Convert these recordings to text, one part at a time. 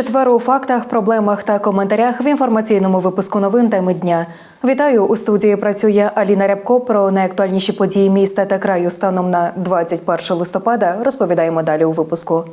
четвер у фактах, проблемах та коментарях в інформаційному випуску новин теми дня. Вітаю у студії. Працює Аліна Рябко. Про найактуальніші події міста та краю станом на 21 листопада. Розповідаємо далі у випуску.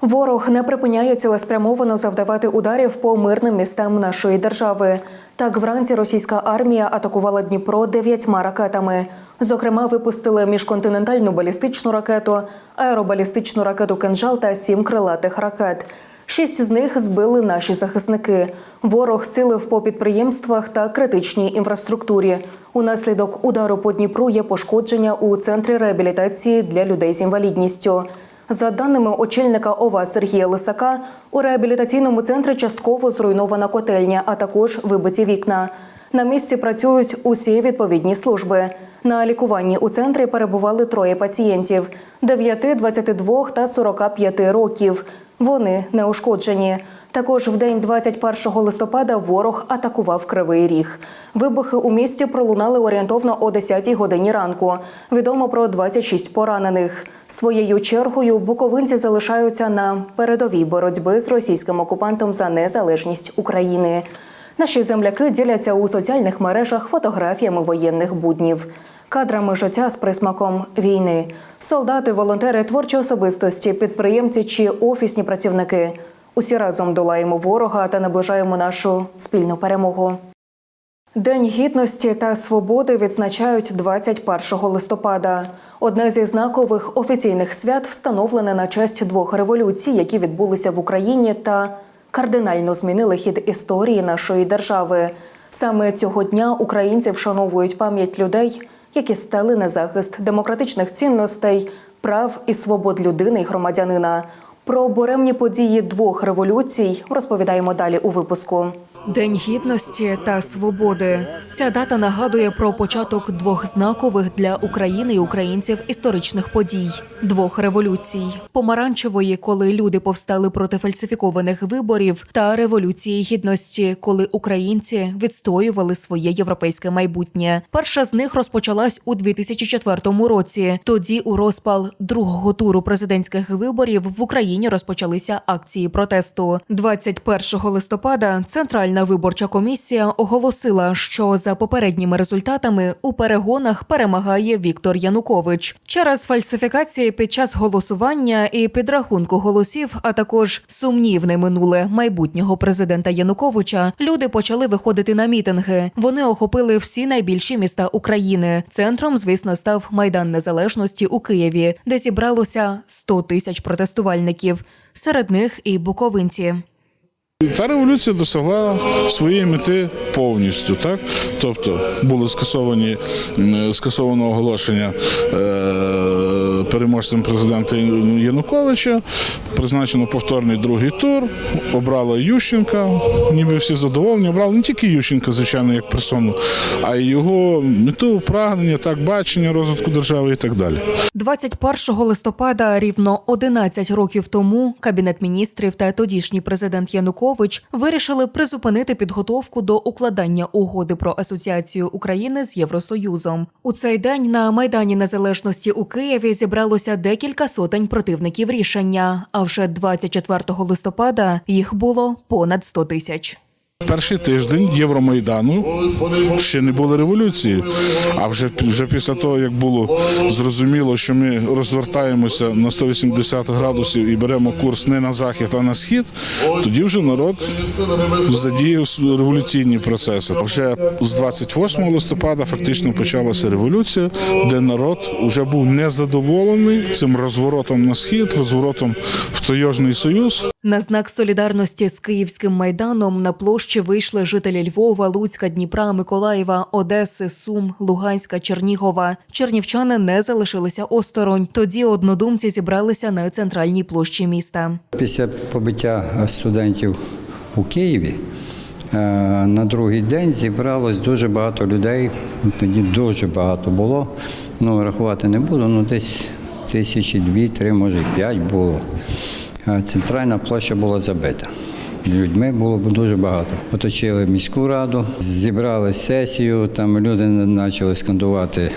Ворог не припиняє цілеспрямовано завдавати ударів по мирним містам нашої держави. Так, вранці російська армія атакувала Дніпро дев'ятьма ракетами. Зокрема, випустили міжконтинентальну балістичну ракету, аеробалістичну ракету «Кинжал» та сім крилатих ракет. Шість з них збили наші захисники. Ворог цілив по підприємствах та критичній інфраструктурі. Унаслідок удару по Дніпру є пошкодження у центрі реабілітації для людей з інвалідністю. За даними очільника ОВА Сергія Лисака, у реабілітаційному центрі частково зруйнована котельня, а також вибиті вікна. На місці працюють усі відповідні служби. На лікуванні у центрі перебували троє пацієнтів: 9, 22 та 45 років. Вони не ушкоджені. Також в день 21 листопада ворог атакував Кривий Ріг. Вибухи у місті пролунали орієнтовно о 10 годині ранку. Відомо про 26 поранених. Своєю чергою буковинці залишаються на передовій боротьби з російським окупантом за незалежність України. Наші земляки діляться у соціальних мережах фотографіями воєнних буднів, кадрами життя з присмаком війни. Солдати, волонтери, творчі особистості, підприємці чи офісні працівники. Усі разом долаємо ворога та наближаємо нашу спільну перемогу. День гідності та свободи відзначають 21 листопада. Одне зі знакових офіційних свят встановлене на честь двох революцій, які відбулися в Україні та кардинально змінили хід історії нашої держави. Саме цього дня українці вшановують пам'ять людей, які стали на захист демократичних цінностей, прав і свобод людини і громадянина. Про буремні події двох революцій розповідаємо далі у випуску. День гідності та свободи. Ця дата нагадує про початок двох знакових для України і українців історичних подій, двох революцій: помаранчевої, коли люди повстали проти фальсифікованих виборів, та революції гідності, коли українці відстоювали своє європейське майбутнє. Перша з них розпочалась у 2004 році. Тоді, у розпал другого туру президентських виборів в Україні розпочалися акції протесту. 21 листопада центральна виборча комісія оголосила, що за попередніми результатами у перегонах перемагає Віктор Янукович через фальсифікації під час голосування і підрахунку голосів, а також сумнівне минуле майбутнього президента Януковича. Люди почали виходити на мітинги. Вони охопили всі найбільші міста України. Центром, звісно, став майдан незалежності у Києві, де зібралося 100 тисяч протестувальників. Серед них і буковинці. Та революція досягла своєї мети повністю, так? Тобто були скасовані скасовано оголошення е, переможцем президента Януковича, призначено повторний другий тур, обрали Ющенка, ніби всі задоволені. Обрали не тільки Ющенка, звичайно, як персону, а й його мету, прагнення, так бачення розвитку держави і так далі. 21 листопада, рівно 11 років тому, кабінет міністрів та тодішній президент Янукович вирішили призупинити підготовку до укладання угоди про асоціацію України з Євросоюзом. У цей день на майдані незалежності у Києві зібралося декілька сотень противників рішення. А вже 24 листопада їх було понад 100 тисяч. Перший тиждень Євромайдану ще не було революції. А вже вже після того, як було зрозуміло, що ми розвертаємося на 180 градусів і беремо курс не на захід, а на схід, тоді вже народ задіяв революційні процеси. Вже з 28 листопада фактично почалася революція, де народ вже був незадоволений цим розворотом на схід, розворотом в Тойожний Союз. На знак солідарності з київським майданом на площі вийшли жителі Львова, Луцька, Дніпра, Миколаєва, Одеси, Сум, Луганська, Чернігова. Чернівчани не залишилися осторонь. Тоді однодумці зібралися на центральній площі міста. Після побиття студентів у Києві е, на другий день зібралось дуже багато людей. Тоді дуже багато було. Ну, рахувати не буду, ну десь тисячі дві-три, може п'ять було. Центральна площа була забита. Людьми було дуже багато. Оточили міську раду, зібрали сесію, там люди почали скандувати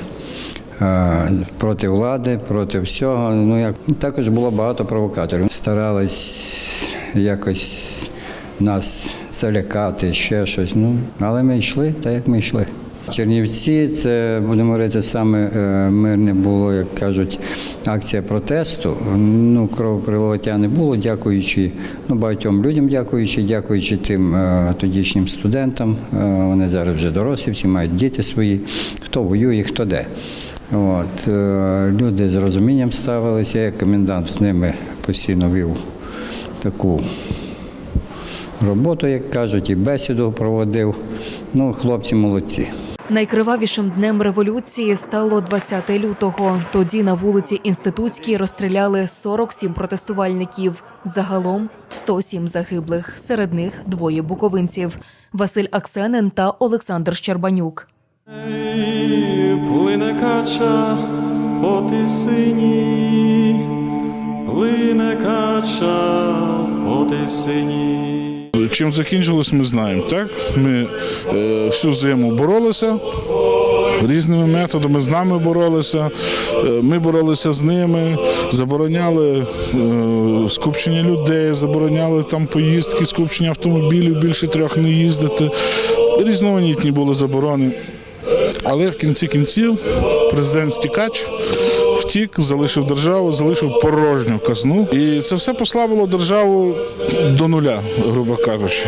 проти влади, проти всього. Ну як також було багато провокаторів. Старались якось нас залякати, ще щось. Ну але ми йшли, так як ми йшли. Чернівці, це будемо говорити, саме е, мирне було, як кажуть, акція протесту. Ну, кровопролиття не було, дякуючи ну, багатьом людям, дякуючи, дякуючи тим е, тодішнім студентам. Е, вони зараз вже дорослі, всі мають діти свої, хто воює, хто де. От, люди з розумінням ставилися, як комендант з ними постійно вів таку роботу, як кажуть, і бесіду проводив. Ну, хлопці молодці. Найкривавішим днем революції стало 20 лютого. Тоді на вулиці Інститутській розстріляли 47 протестувальників. Загалом 107 загиблих. Серед них двоє буковинців Василь Аксенин та Олександр Щербанюк. Плине кача по тисині, плине кача по тисині. Чим закінчилось, ми знаємо. Так ми е, всю зиму боролися різними методами. З нами боролися. Е, ми боролися з ними, забороняли е, скупчення людей, забороняли там поїздки, скупчення автомобілів, більше трьох не їздити. Різноманітні були заборони. Але в кінці кінців президент втікач втік, залишив державу, залишив порожню казну. І це все послабило державу до нуля, грубо кажучи.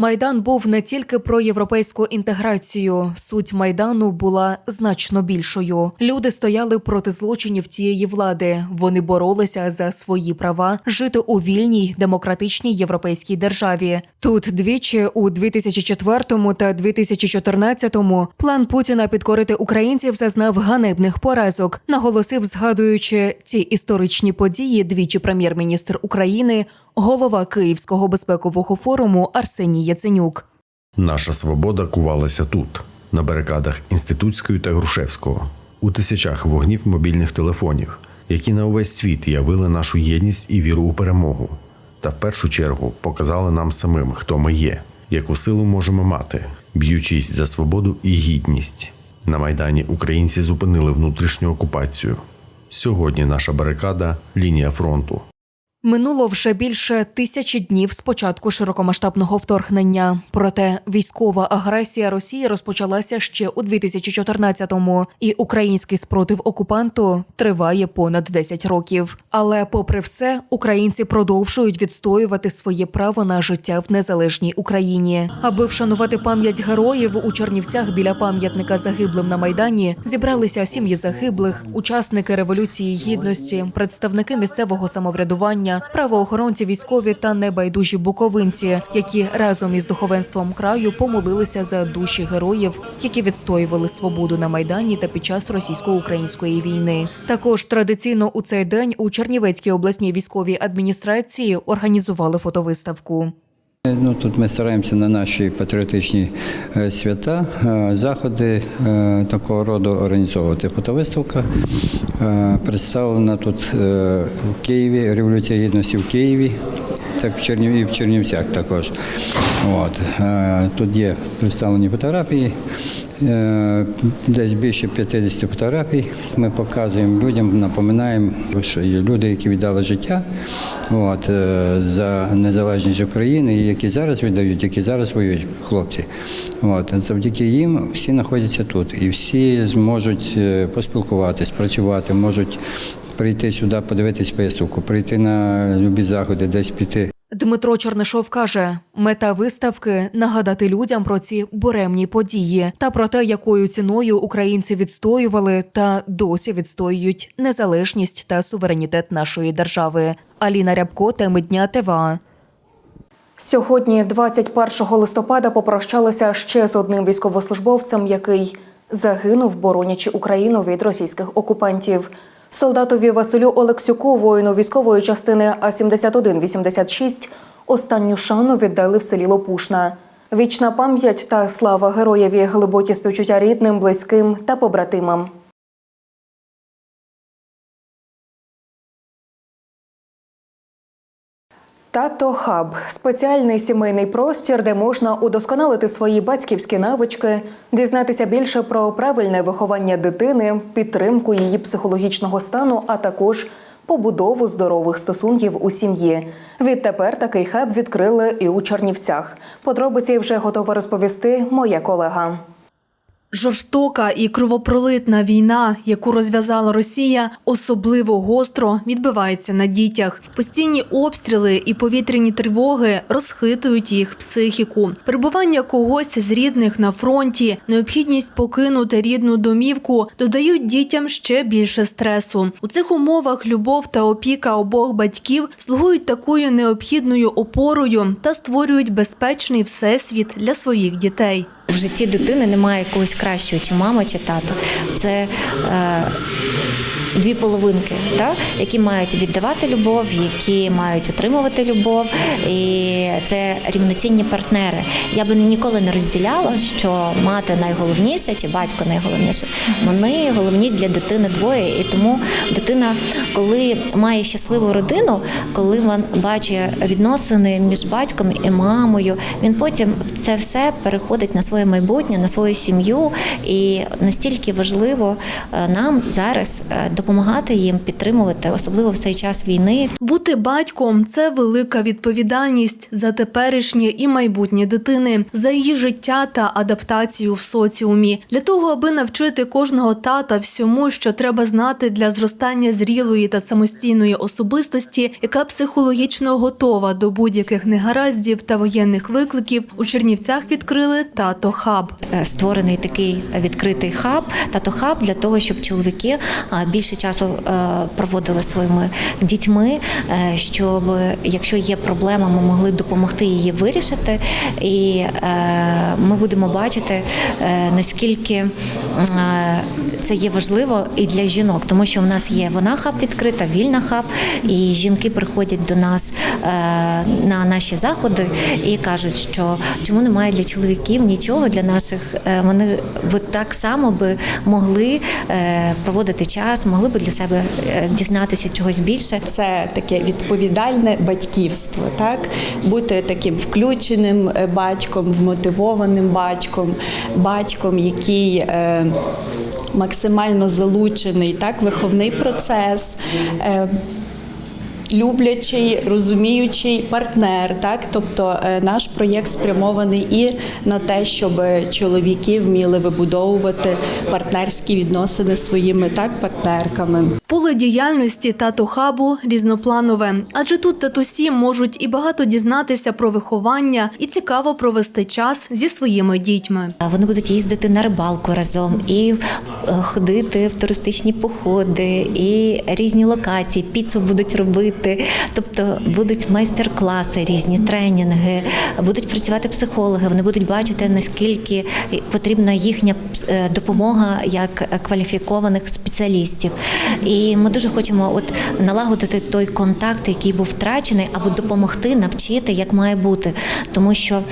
Майдан був не тільки про європейську інтеграцію. Суть майдану була значно більшою. Люди стояли проти злочинів тієї влади. Вони боролися за свої права жити у вільній демократичній європейській державі. Тут двічі у 2004 та 2014 план Путіна підкорити українців зазнав ганебних поразок. Наголосив, згадуючи ці історичні події, двічі прем'єр-міністр України, голова Київського безпекового форуму Арсеній Яценюк. Наша свобода кувалася тут, на барикадах Інститутської та Грушевського, у тисячах вогнів мобільних телефонів, які на увесь світ явили нашу єдність і віру у перемогу. Та в першу чергу показали нам самим, хто ми є, яку силу можемо мати, б'ючись за свободу і гідність. На майдані українці зупинили внутрішню окупацію. Сьогодні наша барикада лінія фронту. Минуло вже більше тисячі днів з початку широкомасштабного вторгнення. Проте військова агресія Росії розпочалася ще у 2014-му, і український спротив окупанту триває понад 10 років. Але, попри все, українці продовжують відстоювати своє право на життя в незалежній Україні. Аби вшанувати пам'ять героїв у Чернівцях біля пам'ятника загиблим на майдані зібралися сім'ї загиблих, учасники революції гідності, представники місцевого самоврядування, правоохоронці, військові та небайдужі буковинці, які разом із духовенством краю помолилися за душі героїв, які відстоювали свободу на майдані та під час російсько-української війни. Також традиційно у цей день у Чернівецькій обласній військовій адміністрації організували фотовиставку. Ну, тут ми стараємося на наші патріотичні е, свята, е, заходи е, такого роду організовувати. Фотовиставка е, представлена тут е, в Києві, Революція Гідності в Києві, так в Чернів... і в Чернівцях також. От. е, Тут є представлені фотографії. Е, Десь більше 50 фотографій. Ми показуємо людям, напоминаємо, що є люди, які віддали життя от, е, за незалежність України, і які зараз віддають, які зараз воюють хлопці. От, завдяки їм всі знаходяться тут і всі зможуть е, поспілкуватись, працювати, можуть прийти сюди, подивитись виставку, прийти на любі заходи, десь піти. Дмитро Чернишов каже: мета виставки нагадати людям про ці буремні події та про те, якою ціною українці відстоювали та досі відстоюють незалежність та суверенітет нашої держави. Аліна Рябко, теми дня ТВА. Сьогодні, 21 листопада, попрощалися ще з одним військовослужбовцем, який загинув, боронячи Україну від російських окупантів. Солдатові Василю Олексюку, воїну військової частини А 7186 останню шану віддали в селі Лопушна. Вічна пам'ять та слава героєві, глибокі співчуття рідним, близьким та побратимам. Тато Хаб спеціальний сімейний простір, де можна удосконалити свої батьківські навички, дізнатися більше про правильне виховання дитини, підтримку її психологічного стану, а також побудову здорових стосунків у сім'ї. Відтепер такий хаб відкрили і у Чернівцях. Подробиці вже готова розповісти моя колега. Жорстока і кровопролитна війна, яку розв'язала Росія, особливо гостро відбивається на дітях. Постійні обстріли і повітряні тривоги розхитують їх психіку. Перебування когось з рідних на фронті, необхідність покинути рідну домівку додають дітям ще більше стресу. У цих умовах любов та опіка обох батьків слугують такою необхідною опорою та створюють безпечний всесвіт для своїх дітей. В житті дитини немає якогось кращого, чи мама, чи тато. Це е, дві половинки, да? які мають віддавати любов, які мають отримувати любов, і це рівноцінні партнери. Я би ніколи не розділяла, що мати найголовніше чи батько найголовніше. Вони головні для дитини двоє. І тому дитина, коли має щасливу родину, коли він бачить відносини між батьком і мамою, він потім це все переходить на своє майбутнє, на свою сім'ю. І настільки важливо е, нам зараз е, допомагати їм підтримувати, особливо в цей час війни. Бути батьком це велика відповідальність за теперішнє і майбутнє дитини, за її життя та адаптацію в соціумі. Для того, аби навчити кожного тата всьому, що треба знати для зростання зрілої та самостійної особистості, яка психологічно готова до будь-яких негараздів та воєнних викликів, у Чернівцях відкрили тато хаб. Е, створений такий відкритий хаб, тато хаб для того, щоб чоловіки більше часу е, проводили своїми дітьми, е, щоб якщо є проблема, ми могли допомогти її вирішити. І е, ми будемо бачити, наскільки це є важливо і для жінок, тому що в нас є вона хаб відкрита, вільна хаб, і жінки приходять до нас на наші заходи і кажуть, що чому немає для чоловіків нічого для наших. Вони так само би могли проводити час, б для себе е, дізнатися чогось більше. Це таке відповідальне батьківство, так бути таким включеним е, батьком, вмотивованим батьком, батьком, який е, максимально залучений, так, виховний процес. Люблячий, розуміючий партнер, так тобто е, наш проєкт спрямований і на те, щоб чоловіки вміли вибудовувати партнерські відносини своїми так партнерками. Поле діяльності тато хабу різнопланове, адже тут татусі можуть і багато дізнатися про виховання, і цікаво провести час зі своїми дітьми. Вони будуть їздити на рибалку разом і е, ходити в туристичні походи, і різні локації, піцу будуть робити. Тобто будуть майстер-класи, різні тренінги, будуть працювати психологи. Вони будуть бачити наскільки потрібна їхня е, допомога як кваліфікованих спеціалістів. І ми дуже хочемо от налагодити той контакт, який був втрачений, або допомогти навчити, як має бути. Тому що, е,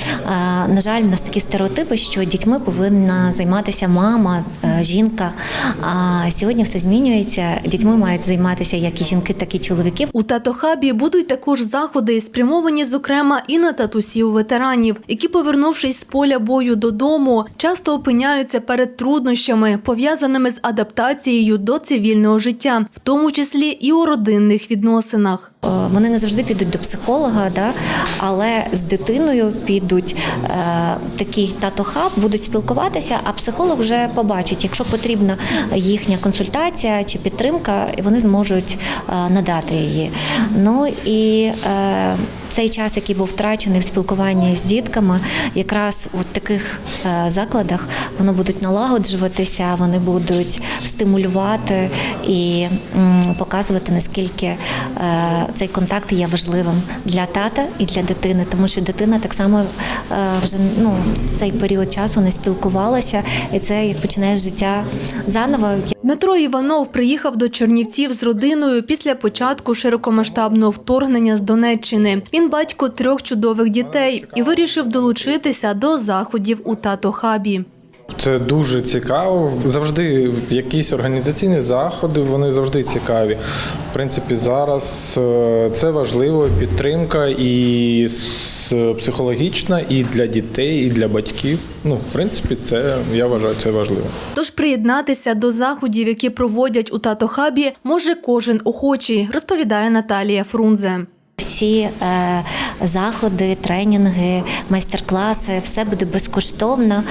на жаль, в нас такі стереотипи, що дітьми повинна займатися мама, е, жінка. А сьогодні все змінюється. Дітьми мають займатися як і жінки, так і чоловіки. Татохабі будуть також заходи, спрямовані, зокрема, і на татусів ветеранів, які, повернувшись з поля бою додому, часто опиняються перед труднощами, пов'язаними з адаптацією до цивільного життя, в тому числі і у родинних відносинах. Е, Вони не завжди підуть до психолога, да? але з дитиною підуть е, такий тато-хаб, будуть спілкуватися, а психолог вже побачить, якщо потрібна їхня консультація чи підтримка, і вони зможуть е, надати її. Ну і е, цей час, який був втрачений в спілкуванні з дітками, якраз у таких е, закладах вони будуть налагоджуватися, вони будуть стимулювати і м, показувати наскільки е, цей контакт є важливим для тата і для дитини, тому що дитина так само е, вже ну цей період часу не спілкувалася, і це як починає життя заново. Дмитро Іванов приїхав до Чернівців з родиною після початку широкомасштабного вторгнення з Донеччини. Він батько трьох чудових дітей і вирішив долучитися до заходів у тато-хабі. Це дуже цікаво. Завжди якісь організаційні заходи, вони завжди цікаві. В принципі, зараз е, це важливо, підтримка і психологічна, і для дітей, і для батьків. Ну, в принципі, це я вважаю це важливо. Тож приєднатися до заходів, які проводять у Татохабі, може кожен охочий, розповідає Наталія Фрунзе. Всі е, заходи, тренінги, майстер-класи, все буде безкоштовно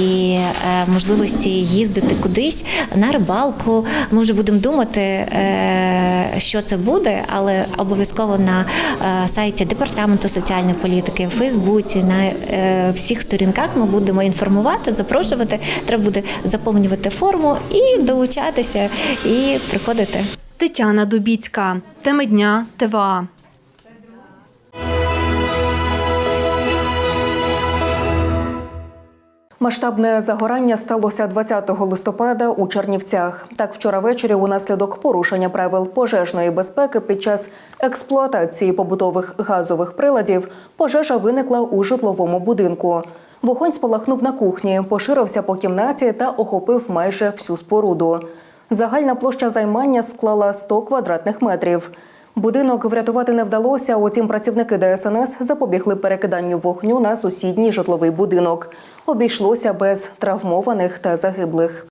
і е, можливості їздити кудись на рибалку. Ми вже будемо думати, е, що це буде, але обов'язково на е, сайті департаменту соціальної політики, в Фейсбуці, на е, всіх сторінках ми будемо інформувати, запрошувати. Треба буде заповнювати форму і долучатися, і приходити. Тетяна Дубіцька. Теми дня ТВА. Масштабне загорання сталося 20 листопада у Чернівцях. Так, вчора ввечері унаслідок порушення правил пожежної безпеки під час експлуатації побутових газових приладів пожежа виникла у житловому будинку. Вогонь спалахнув на кухні, поширився по кімнаті та охопив майже всю споруду. Загальна площа займання склала 100 квадратних метрів. Будинок врятувати не вдалося, утім працівники ДСНС запобігли перекиданню вогню на сусідній житловий будинок. Обійшлося без травмованих та загиблих.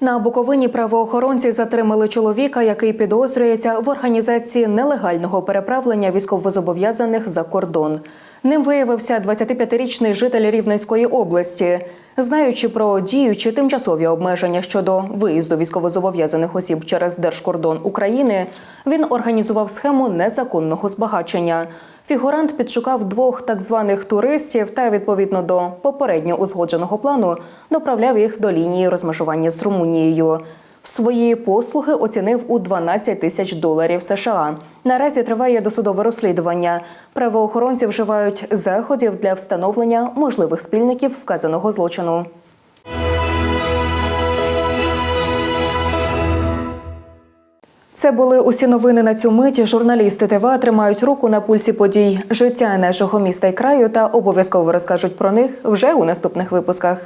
На Буковині правоохоронці затримали чоловіка, який підозрюється в організації нелегального переправлення військовозобов'язаних за кордон. Ним виявився 25-річний житель Рівненської області. Знаючи про діючі тимчасові обмеження щодо виїзду військовозобов'язаних осіб через держкордон України, він організував схему незаконного збагачення. Фігурант підшукав двох так званих туристів та відповідно до попередньо узгодженого плану доправляв їх до лінії розмежування з Румунією. Свої послуги оцінив у 12 тисяч доларів США. Наразі триває досудове розслідування. Правоохоронці вживають заходів для встановлення можливих спільників вказаного злочину. Це були усі новини на цю мить. Журналісти ТВА тримають руку на пульсі подій життя нашого міста і краю та обов'язково розкажуть про них вже у наступних випусках.